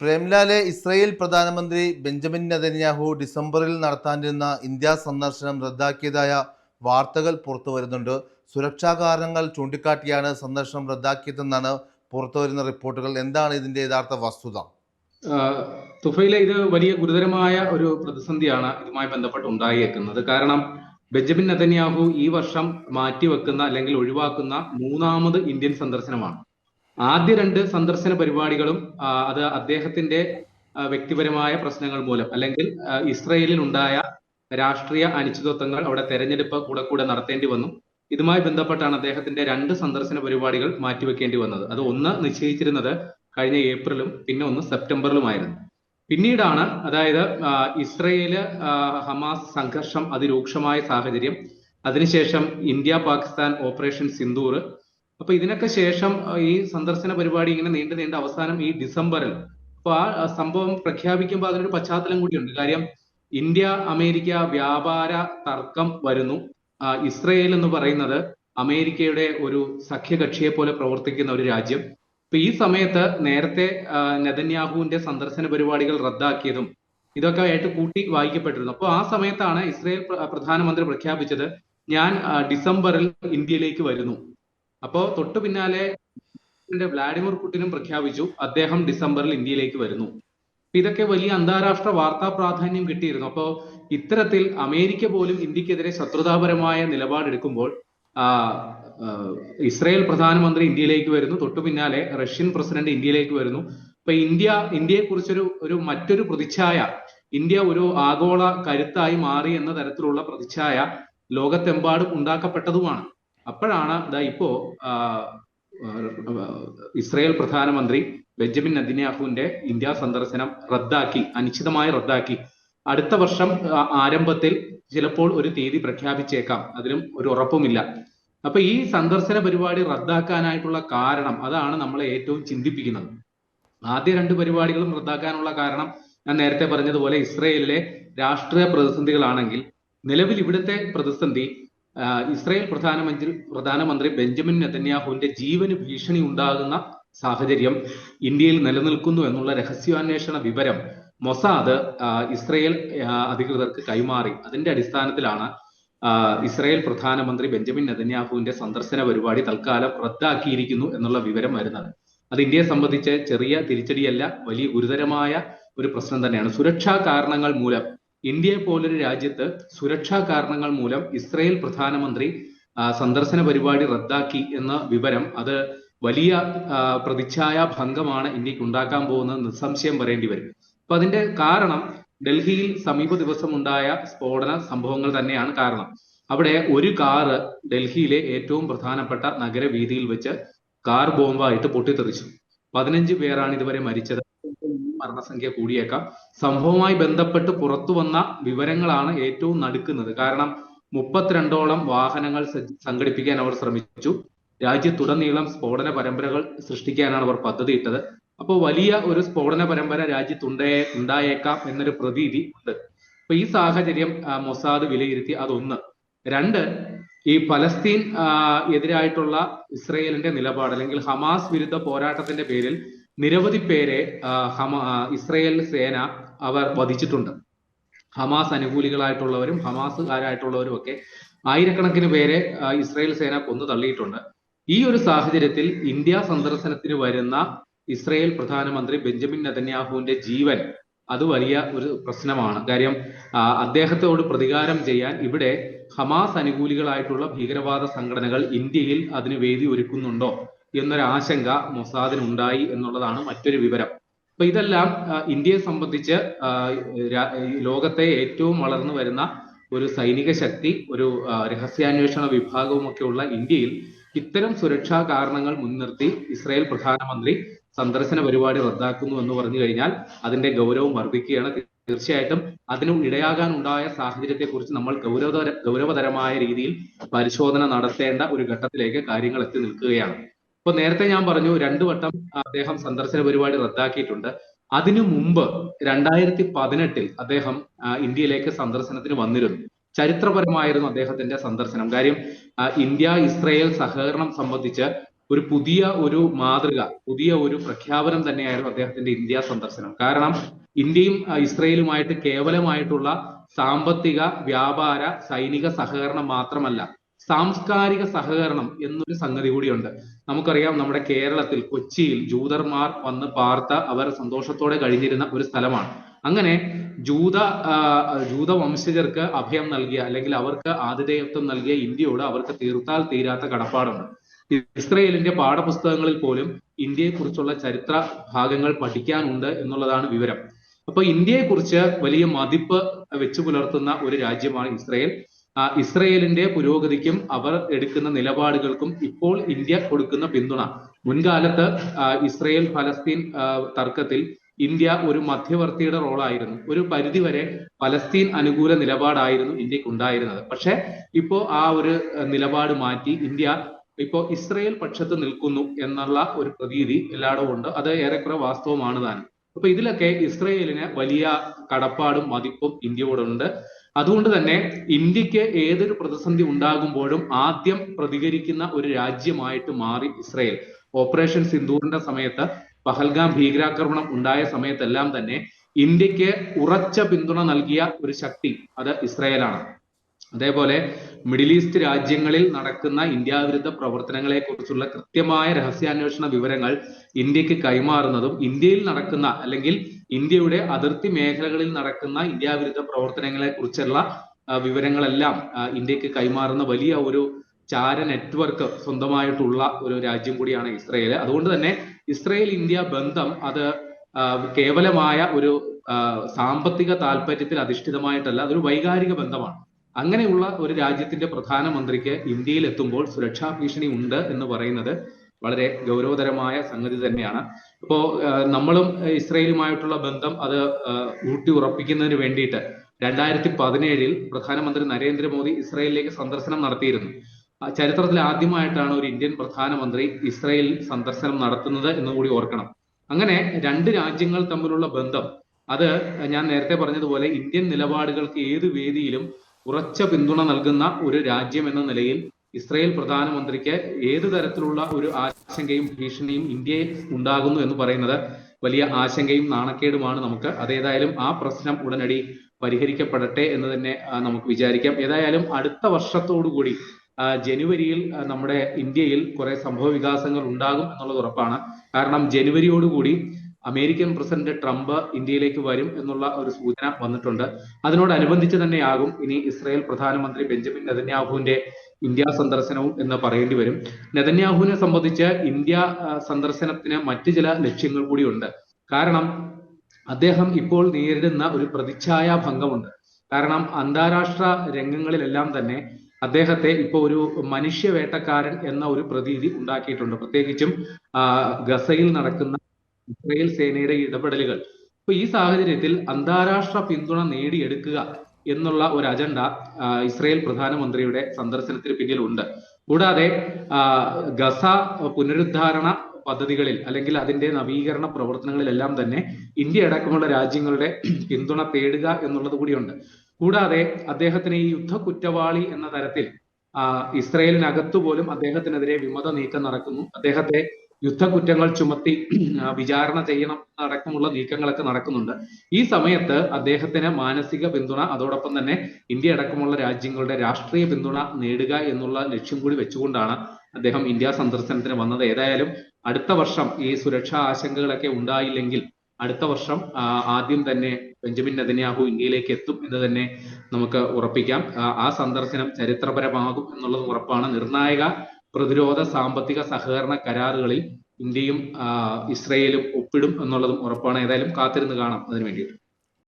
പ്രേംലാലെ Israel പ്രധാനമന്ത്രി Benjamin Netanyahu ഡിസംബറിൽ നടത്താനിരുന്ന ഇന്ത്യ സന്ദർശനം റദ്ദാക്കിയതായ വാർത്തകൾ പുറത്തു വരുന്നുണ്ട്. സുരക്ഷാ കാരണങ്ങൾ ചൂണ്ടിക്കാട്ടിയാണ് സന്ദർശനം റദ്ദാക്കിയതെന്നാണ് പുറത്തുവരുന്ന റിപ്പോർട്ടുകൾ. എന്താണ് ഇതിന്റെ യഥാർത്ഥ വസ്തുത? തുഫയിലെ ഇത് വലിയ ഗുരുതരമായ ഒരു പ്രതിസന്ധിയാണ് ഇതുമായി ബന്ധപ്പെട്ട് ഉണ്ടായേക്കുന്നത് കാരണം ബെഞ്ചമിൻ നെതന്യാഹു ഈ വർഷം മാറ്റിവെക്കുന്ന അല്ലെങ്കിൽ ഒഴിവാക്കുന്ന മൂന്നാമത് ഇന്ത്യൻ സന്ദർശനമാണ്. ആദ്യ രണ്ട് സന്ദർശന പരിപാടികളും അത് അദ്ദേഹത്തിന്റെ വ്യക്തിപരമായ പ്രശ്നങ്ങൾ മൂലം അല്ലെങ്കിൽ ഇസ്രയേലിൽ ഉണ്ടായ രാഷ്ട്രീയ അനിശ്ചിതത്വങ്ങൾ അവിടെ തെരഞ്ഞെടുപ്പ് കൂടെ കൂടെ നടത്തേണ്ടി വന്നു. ഇതുമായി ബന്ധപ്പെട്ടാണ് അദ്ദേഹത്തിന്റെ രണ്ട് സന്ദർശന പരിപാടികൾ മാറ്റിവെക്കേണ്ടി വന്നത്. അത് ഒന്ന് നിശ്ചയിച്ചിരുന്നത് കഴിഞ്ഞ ഏപ്രിലും പിന്നെ ഒന്ന് സെപ്റ്റംബറിലുമായിരുന്നു. പിന്നീടാണ് അതായത് ഇസ്രയേൽ ഹമാസ് സംഘർഷം അതിരൂക്ഷമായ സാഹചര്യം. അതിനുശേഷം ഇന്ത്യ പാകിസ്ഥാൻ ഓപ്പറേഷൻ സിന്ദൂർ അപ്പൊ ഇതിനൊക്കെ ശേഷം ഈ സന്ദർശന പരിപാടി ഇങ്ങനെ നീണ്ടു നീണ്ട അവസാനം ഈ ഡിസംബറിൽ. അപ്പൊ ആ സംഭവം പ്രഖ്യാപിക്കുമ്പോൾ അതിനൊരു പശ്ചാത്തലം കൂടിയുണ്ട്. കാര്യം ഇന്ത്യ അമേരിക്ക വ്യാപാര തർക്കം വരുന്നു. ഇസ്രയേൽ എന്ന് പറയുന്നത് അമേരിക്കയുടെ ഒരു സഖ്യകക്ഷിയെ പോലെ പ്രവർത്തിക്കുന്ന ഒരു രാജ്യം. ഇപ്പൊ ഈ സമയത്ത് നേരത്തെ നെതന്യാഹുവിന്റെ സന്ദർശന പരിപാടികൾ റദ്ദാക്കിയതും ഇതൊക്കെ ആയിട്ട് കൂട്ടി വായിക്കപ്പെട്ടിരുന്നു. അപ്പോൾ ആ സമയത്താണ് ഇസ്രയേൽ പ്രധാനമന്ത്രി പ്രഖ്യാപിച്ചത് ഞാൻ ഡിസംബറിൽ ഇന്ത്യയിലേക്ക് വരുന്നു. അപ്പോ തൊട്ടു പിന്നാലെ വ്ളാഡിമിർ പുടിനും പ്രഖ്യാപിച്ചു അദ്ദേഹം ഡിസംബറിൽ ഇന്ത്യയിലേക്ക് വരുന്നു. ഇതൊക്കെ വലിയ അന്താരാഷ്ട്ര വാർത്താ പ്രാധാന്യം കിട്ടിയിരുന്നു. അപ്പോ ഇത്തരത്തിൽ അമേരിക്ക പോലും ഇന്ത്യക്കെതിരെ ശത്രുതാപരമായ നിലപാടെടുക്കുമ്പോൾ ഇസ്രായേൽ പ്രധാനമന്ത്രി ഇന്ത്യയിലേക്ക് വരുന്നു. തൊട്ടു പിന്നാലെ റഷ്യൻ പ്രസിഡന്റ് ഇന്ത്യയിലേക്ക് വരുന്നു. അപ്പൊ ഇന്ത്യ ഇന്ത്യയെ കുറിച്ചൊരു ഒരു മറ്റൊരു പ്രതിച്ഛായ ഇന്ത്യ ഒരു ആഗോള കരുത്തായി മാറി എന്ന തരത്തിലുള്ള പ്രതിച്ഛായ ലോകത്തെമ്പാടും ഉണ്ടാക്കപ്പെട്ടതുമാണ്. അപ്പോഴാണ് ദാ ഇപ്പോ ഇസ്രായേൽ പ്രധാനമന്ത്രി ബെഞ്ചമിൻ നദിനാഹുവിന്റെ ഇന്ത്യ സന്ദർശനം റദ്ദാക്കി അനിശ്ചിതമായി റദ്ദാക്കി. അടുത്ത വർഷം ആരംഭത്തിൽ ചിലപ്പോൾ ഒരു തീയതി പ്രഖ്യാപിച്ചേക്കാം. അതിലും ഒരു ഉറപ്പുമില്ല. അപ്പൊ ഈ സന്ദർശന പരിപാടി റദ്ദാക്കാനായിട്ടുള്ള കാരണം അതാണ് നമ്മളെ ഏറ്റവും ചിന്തിപ്പിക്കുന്നത്. ആദ്യ രണ്ട് പരിപാടികളും റദ്ദാക്കാനുള്ള കാരണം ഞാൻ നേരത്തെ പറഞ്ഞതുപോലെ ഇസ്രയേലിലെ രാഷ്ട്രീയ പ്രതിസന്ധികളാണെങ്കിൽ നിലവിൽ ഇവിടുത്തെ പ്രതിസന്ധി ഇസ്രായേൽ പ്രധാനമന്ത്രി പ്രധാനമന്ത്രി ബെഞ്ചമിൻ നെതന്യാഹുവിന്റെ ജീവന് ഭീഷണി ഉണ്ടാകുന്ന സാഹചര്യം ഇന്ത്യയിൽ നിലനിൽക്കുന്നു എന്നുള്ള രഹസ്യാന്വേഷണ വിവരം മൊസാദ് ഇസ്രയേൽ അധികൃതർക്ക് കൈമാറി. അതിന്റെ അടിസ്ഥാനത്തിലാണ് ഇസ്രായേൽ പ്രധാനമന്ത്രി ബെഞ്ചമിൻ നെതന്യാഹുവിന്റെ സന്ദർശന പരിപാടി തൽക്കാലം റദ്ദാക്കിയിരിക്കുന്നു എന്നുള്ള വിവരം വരുന്നത്. അത് ഇന്ത്യയെ സംബന്ധിച്ച് ചെറിയ തിരിച്ചടിയല്ല വലിയ ഗുരുതരമായ ഒരു പ്രശ്നം തന്നെയാണ്. സുരക്ഷാ കാരണങ്ങൾ മൂലം ഇന്ത്യയെ പോലൊരു രാജ്യത്ത് സുരക്ഷാ കാരണങ്ങൾ മൂലം ഇസ്രയേൽ പ്രധാനമന്ത്രി സന്ദർശന പരിപാടി റദ്ദാക്കി എന്ന വിവരം അത് വലിയ പ്രതിച്ഛായ ഭംഗമാണ് ഇന്ത്യയ്ക്ക് ഉണ്ടാക്കാൻ പോകുന്നത് നിസ്സംശയം പറയേണ്ടി വരും. അപ്പൊ അതിന്റെ കാരണം ഡൽഹിയിൽ സമീപ ദിവസം ഉണ്ടായ സ്ഫോടന സംഭവങ്ങൾ തന്നെയാണ് കാരണം. അവിടെ ഒരു കാറ് ഡൽഹിയിലെ ഏറ്റവും പ്രധാനപ്പെട്ട നഗരവീതിയിൽ വെച്ച് കാർ ബോംബായിട്ട് പൊട്ടിത്തെറിച്ചു. പതിനഞ്ച് പേരാണ് ഇതുവരെ മരിച്ചത്. മരണസംഖ്യ കൂടിയേക്കാം. സംഭവവുമായി ബന്ധപ്പെട്ട് പുറത്തു വന്ന വിവരങ്ങളാണ് ഏറ്റവും നടുക്കുന്നത്. കാരണം മുപ്പത്തിരണ്ടോളം വാഹനങ്ങൾ സംഘടിപ്പിക്കാൻ അവർ ശ്രമിച്ചു. രാജ്യത്തുടനീളം സ്ഫോടന പരമ്പരകൾ സൃഷ്ടിക്കാനാണ് അവർ പദ്ധതിയിട്ടത്. അപ്പോൾ വലിയ ഒരു സ്ഫോടന പരമ്പര രാജ്യത്തുണ്ടേ ഉണ്ടായേക്കാം എന്നൊരു പ്രതീതി ഉണ്ട്. അപ്പൊ ഈ സാഹചര്യം മൊസാദ് വിലയിരുത്തി അതൊന്ന്. രണ്ട് ഈ പലസ്തീൻ എതിരായിട്ടുള്ള ഇസ്രയേലിന്റെ നിലപാട് അല്ലെങ്കിൽ ഹമാസ് വിരുദ്ധ പോരാട്ടത്തിന്റെ പേരിൽ നിരവധി പേരെ ഹമ ഇസ്രയേൽ സേന അവർ വധിച്ചിട്ടുണ്ട്. ഹമാസ് അനുകൂലികളായിട്ടുള്ളവരും ഹമാസുകാരായിട്ടുള്ളവരും ഒക്കെ ആയിരക്കണക്കിന് പേരെ ഇസ്രായേൽ സേന കൊന്നു തള്ളിയിട്ടുണ്ട്. ഈ ഒരു സാഹചര്യത്തിൽ ഇന്ത്യ സന്ദർശനത്തിന് വരുന്ന ഇസ്രയേൽ പ്രധാനമന്ത്രി ബെഞ്ചമിൻ നെതന്യാഹുവിന്റെ ജീവൻ അത് വലിയ ഒരു പ്രശ്നമാണ്. കാര്യം അദ്ദേഹത്തോട് പ്രതികാരം ചെയ്യാൻ ഇവിടെ ഹമാസ് അനുകൂലികളായിട്ടുള്ള ഭീകരവാദ സംഘടനകൾ ഇന്ത്യയിൽ അതിന് വേദി ഒരുക്കുന്നുണ്ടോ? എന്നൊരു ആശങ്ക മൊസാദിന് ഉണ്ടായി എന്നുള്ളതാണ് മറ്റൊരു വിവരം. അപ്പൊ ഇതെല്ലാം ഇന്ത്യയെ സംബന്ധിച്ച് ലോകത്തെ ഏറ്റവും വളർന്നു വരുന്ന ഒരു സൈനിക ശക്തി ഒരു രഹസ്യാന്വേഷണ വിഭാഗവും ഒക്കെ ഉള്ള ഇന്ത്യയിൽ ഇത്തരം സുരക്ഷാ കാരണങ്ങൾ മുൻനിർത്തി ഇസ്രായേൽ പ്രധാനമന്ത്രി സന്ദർശന പരിപാടി റദ്ദാക്കുന്നു എന്ന് പറഞ്ഞു കഴിഞ്ഞാൽ അതിന്റെ ഗൗരവം വർദ്ധിക്കുകയാണ്. തീർച്ചയായിട്ടും അതിന് ഇടയാകാൻ ഉണ്ടായ സാഹചര്യത്തെ കുറിച്ച് നമ്മൾ ഗൗരവതര ഗൗരവതരമായ രീതിയിൽ പരിശോധന നടത്തേണ്ട ഒരു ഘട്ടത്തിലേക്ക് കാര്യങ്ങൾ എത്തി നിൽക്കുകയാണ്. ഇപ്പൊ നേരത്തെ ഞാൻ പറഞ്ഞു രണ്ടു വട്ടം അദ്ദേഹം സന്ദർശന പരിപാടി റദ്ദാക്കിയിട്ടുണ്ട്. അതിനു മുമ്പ് രണ്ടായിരത്തി പതിനെട്ടിൽ അദ്ദേഹം ഇന്ത്യയിലേക്ക് സന്ദർശനത്തിന് വന്നിരുന്നു. ചരിത്രപരമായിരുന്നു അദ്ദേഹത്തിന്റെ സന്ദർശനം. കാര്യം ഇന്ത്യ ഇസ്രയേൽ സഹകരണം സംബന്ധിച്ച് ഒരു പുതിയ ഒരു മാതൃക പുതിയ ഒരു പ്രഖ്യാപനം തന്നെയായിരുന്നു അദ്ദേഹത്തിന്റെ ഇന്ത്യ സന്ദർശനം. കാരണം ഇന്ത്യയും ഇസ്രയേലുമായിട്ട് കേവലമായിട്ടുള്ള സാമ്പത്തിക വ്യാപാര സൈനിക സഹകരണം മാത്രമല്ല സാംസ്കാരിക സഹകരണം എന്നൊരു സംഗതി കൂടിയുണ്ട്. നമുക്കറിയാം നമ്മുടെ കേരളത്തിൽ കൊച്ചിയിൽ ജൂതർമാർ വന്ന് പാർത്ത അവർ സന്തോഷത്തോടെ കഴിഞ്ഞിരുന്ന ഒരു സ്ഥലമാണ്. അങ്ങനെ ജൂത ജൂത വംശജർക്ക് അഭയം നൽകിയ അല്ലെങ്കിൽ അവർക്ക് ആതിഥേയത്വം നൽകിയ ഇന്ത്യയോട് അവർക്ക് തീർത്താൽ തീരാത്ത കടപ്പാടുണ്ട്. ഇസ്രയേലിന്റെ പാഠപുസ്തകങ്ങളിൽ പോലും ഇന്ത്യയെക്കുറിച്ചുള്ള ചരിത്ര ഭാഗങ്ങൾ പഠിക്കാനുണ്ട് എന്നുള്ളതാണ് വിവരം. അപ്പൊ ഇന്ത്യയെക്കുറിച്ച് വലിയ മതിപ്പ് വെച്ചു പുലർത്തുന്ന ഒരു രാജ്യമാണ് ഇസ്രയേൽ. ഇസ്രയേലിന്റെ പുരോഗതിക്കും അവർ എടുക്കുന്ന നിലപാടുകൾക്കും ഇപ്പോൾ ഇന്ത്യ കൊടുക്കുന്ന പിന്തുണ. മുൻകാലത്ത് ഇസ്രയേൽ ഫലസ്തീൻ തർക്കത്തിൽ ഇന്ത്യ ഒരു മധ്യവർത്തിയുടെ റോളായിരുന്നു ഒരു പരിധിവരെ പലസ്തീൻ അനുകൂല നിലപാടായിരുന്നു ഇന്ത്യയ്ക്ക് ഉണ്ടായിരുന്നത് പക്ഷെ ഇപ്പോ ആ ഒരു നിലപാട് മാറ്റി ഇന്ത്യ ഇപ്പോ ഇസ്രയേൽ പക്ഷത്ത് നിൽക്കുന്നു എന്നുള്ള ഒരു പ്രതീതി എല്ലായിടവും ഉണ്ട്. അത് ഏറെക്കുറെ വാസ്തവമാണ് താനും. അപ്പൊ ഇതിലൊക്കെ ഇസ്രയേലിന് വലിയ കടപ്പാടും മതിപ്പും ഇന്ത്യയോടുണ്ട്. അതുകൊണ്ട് തന്നെ ഇന്ത്യയ്ക്ക് ഏതൊരു പ്രതിസന്ധി ഉണ്ടാകുമ്പോഴും ആദ്യം പ്രതികരിക്കുന്ന ഒരു രാജ്യമായിട്ട് മാറി ഇസ്രയേൽ. ഓപ്പറേഷൻ സിന്ദൂറിന്റെ സമയത്ത് പഹൽഗാം ഭീകരാക്രമണം ഉണ്ടായ സമയത്തെല്ലാം തന്നെ ഇന്ത്യയ്ക്ക് ഉറച്ച പിന്തുണ നൽകിയ ഒരു ശക്തി അത് ഇസ്രയേലാണ്. അതേപോലെ മിഡിൽ ഈസ്റ്റ് രാജ്യങ്ങളിൽ നടക്കുന്ന ഇന്ത്യ വിരുദ്ധ പ്രവർത്തനങ്ങളെ കുറിച്ചുള്ള കൃത്യമായ രഹസ്യാന്വേഷണ വിവരങ്ങൾ ഇന്ത്യയ്ക്ക് കൈമാറുന്നതും ഇന്ത്യയിൽ നടക്കുന്ന അല്ലെങ്കിൽ ഇന്ത്യയുടെ അതിർത്തി മേഖലകളിൽ നടക്കുന്ന ഇന്ത്യ വിരുദ്ധ പ്രവർത്തനങ്ങളെ കുറിച്ചുള്ള വിവരങ്ങളെല്ലാം ഇന്ത്യയ്ക്ക് കൈമാറുന്ന വലിയ ഒരു ചാര നെറ്റ്വർക്ക് സ്വന്തമായിട്ടുള്ള ഒരു രാജ്യം കൂടിയാണ് ഇസ്രയേൽ അതുകൊണ്ട് തന്നെ ഇസ്രയേൽ ഇന്ത്യ ബന്ധം അത് കേവലമായ ഒരു സാമ്പത്തിക താല്പര്യത്തിൽ അധിഷ്ഠിതമായിട്ടല്ല അതൊരു വൈകാരിക ബന്ധമാണ്. അങ്ങനെയുള്ള ഒരു രാജ്യത്തിന്റെ പ്രധാനമന്ത്രിക്ക് ഇന്ത്യയിൽ എത്തുമ്പോൾ സുരക്ഷാ ഭീഷണി ഉണ്ട് എന്ന് പറയുന്നത് വളരെ ഗൗരവതരമായ സംഗതി തന്നെയാണ്. ഇപ്പോ നമ്മളും ഇസ്രയേലുമായിട്ടുള്ള ബന്ധം അത് ഊട്ടി ഉറപ്പിക്കുന്നതിന് വേണ്ടിയിട്ട് രണ്ടായിരത്തി പതിനേഴിൽ പ്രധാനമന്ത്രി നരേന്ദ്രമോദി ഇസ്രയേലിലേക്ക് സന്ദർശനം നടത്തിയിരുന്നു. ചരിത്രത്തിൽ ആദ്യമായിട്ടാണ് ഒരു ഇന്ത്യൻ പ്രധാനമന്ത്രി ഇസ്രയേൽ സന്ദർശനം നടത്തുന്നത് എന്ന് കൂടി ഓർക്കണം. അങ്ങനെ രണ്ട് രാജ്യങ്ങൾ തമ്മിലുള്ള ബന്ധം അത് ഞാൻ നേരത്തെ പറഞ്ഞതുപോലെ ഇന്ത്യൻ നിലപാടുകൾക്ക് ഏത് വേദിയിലും ഉറച്ച പിന്തുണ നൽകുന്ന ഒരു രാജ്യം എന്ന നിലയിൽ ഇസ്രയേൽ പ്രധാനമന്ത്രിക്ക് ഏത് തരത്തിലുള്ള ഒരു ആശങ്കയും ഭീഷണിയും ഇന്ത്യയിൽ ഉണ്ടാകുന്നു എന്ന് പറയുന്നത് വലിയ ആശങ്കയും നാണക്കേടുമാണ് നമുക്ക്. അതേതായാലും ആ പ്രശ്നം ഉടനടി പരിഹരിക്കപ്പെടട്ടെ എന്ന് തന്നെ നമുക്ക് വിചാരിക്കാം. ഏതായാലും അടുത്ത വർഷത്തോടുകൂടി കൂടി ജനുവരിയിൽ നമ്മുടെ ഇന്ത്യയിൽ കുറെ സംഭവ വികാസങ്ങൾ ഉണ്ടാകും എന്നുള്ളത് ഉറപ്പാണ്. കാരണം ജനുവരിയോടുകൂടി അമേരിക്കൻ പ്രസിഡന്റ് ട്രംപ് ഇന്ത്യയിലേക്ക് വരും എന്നുള്ള ഒരു സൂചന വന്നിട്ടുണ്ട്. അതിനോടനുബന്ധിച്ച് തന്നെയാകും ഇനി ഇസ്രായേൽ പ്രധാനമന്ത്രി ബെഞ്ചമിൻ നെതന്യാഹുവിന്റെ ഇന്ത്യ സന്ദർശനവും എന്ന് പറയേണ്ടി വരും. നെതന്യാഹുവിനെ സംബന്ധിച്ച് ഇന്ത്യ സന്ദർശനത്തിന് മറ്റു ചില ലക്ഷ്യങ്ങൾ കൂടിയുണ്ട്. കാരണം അദ്ദേഹം ഇപ്പോൾ നേരിടുന്ന ഒരു പ്രതിച്ഛായ ഭംഗമുണ്ട്. കാരണം അന്താരാഷ്ട്ര രംഗങ്ങളിലെല്ലാം തന്നെ അദ്ദേഹത്തെ ഇപ്പോൾ ഒരു മനുഷ്യവേട്ടക്കാരൻ എന്ന ഒരു പ്രതീതി ഉണ്ടാക്കിയിട്ടുണ്ട്. പ്രത്യേകിച്ചും ഗസയിൽ നടക്കുന്ന ഇസ്രയേൽ സേനയുടെ ഇടപെടലുകൾ. അപ്പൊ ഈ സാഹചര്യത്തിൽ അന്താരാഷ്ട്ര പിന്തുണ നേടിയെടുക്കുക എന്നുള്ള ഒരു അജണ്ട ഇസ്രയേൽ പ്രധാനമന്ത്രിയുടെ സന്ദർശനത്തിന് പിന്നിലുണ്ട്. കൂടാതെ ഗസ പുനരുദ്ധാരണ പദ്ധതികളിൽ അല്ലെങ്കിൽ അതിന്റെ നവീകരണ പ്രവർത്തനങ്ങളിലെല്ലാം തന്നെ ഇന്ത്യ അടക്കമുള്ള രാജ്യങ്ങളുടെ പിന്തുണ തേടുക എന്നുള്ളത് കൂടിയുണ്ട്. കൂടാതെ അദ്ദേഹത്തിന് ഈ യുദ്ധ കുറ്റവാളി എന്ന തരത്തിൽ ഇസ്രയേലിനകത്തു പോലും അദ്ദേഹത്തിനെതിരെ വിമത നീക്കം നടക്കുന്നു. അദ്ദേഹത്തെ യുദ്ധക്കുറ്റങ്ങൾ ചുമത്തി വിചാരണ ചെയ്യണം അടക്കമുള്ള നീക്കങ്ങളൊക്കെ നടക്കുന്നുണ്ട്. ഈ സമയത്ത് അദ്ദേഹത്തിന് മാനസിക പിന്തുണ അതോടൊപ്പം തന്നെ ഇന്ത്യ അടക്കമുള്ള രാജ്യങ്ങളുടെ രാഷ്ട്രീയ പിന്തുണ നേടുക എന്നുള്ള ലക്ഷ്യം കൂടി വെച്ചുകൊണ്ടാണ് അദ്ദേഹം ഇന്ത്യ സന്ദർശനത്തിന് വന്നത്. ഏതായാലും അടുത്ത വർഷം ഈ സുരക്ഷാ ആശങ്കകളൊക്കെ ഉണ്ടായില്ലെങ്കിൽ അടുത്ത വർഷം ആദ്യം തന്നെ ബെഞ്ചമിൻ നെതന്യാഹു ഇന്ത്യയിലേക്ക് എത്തും എന്ന് തന്നെ നമുക്ക് ഉറപ്പിക്കാം. ആ സന്ദർശനം ചരിത്രപരമാകും എന്നുള്ളത് ഉറപ്പാണ്. നിർണായക പ്രതിരോധ സാമ്പത്തിക സഹകരണ കരാറുകളിൽ ഇന്ത്യയും ഇസ്രയേലും ഒപ്പിടും എന്നുള്ളതും ഉറപ്പാണ്. ഏതായാലും കാത്തിരുന്ന് കാണാം. അതിനു വേണ്ടിയിട്ട്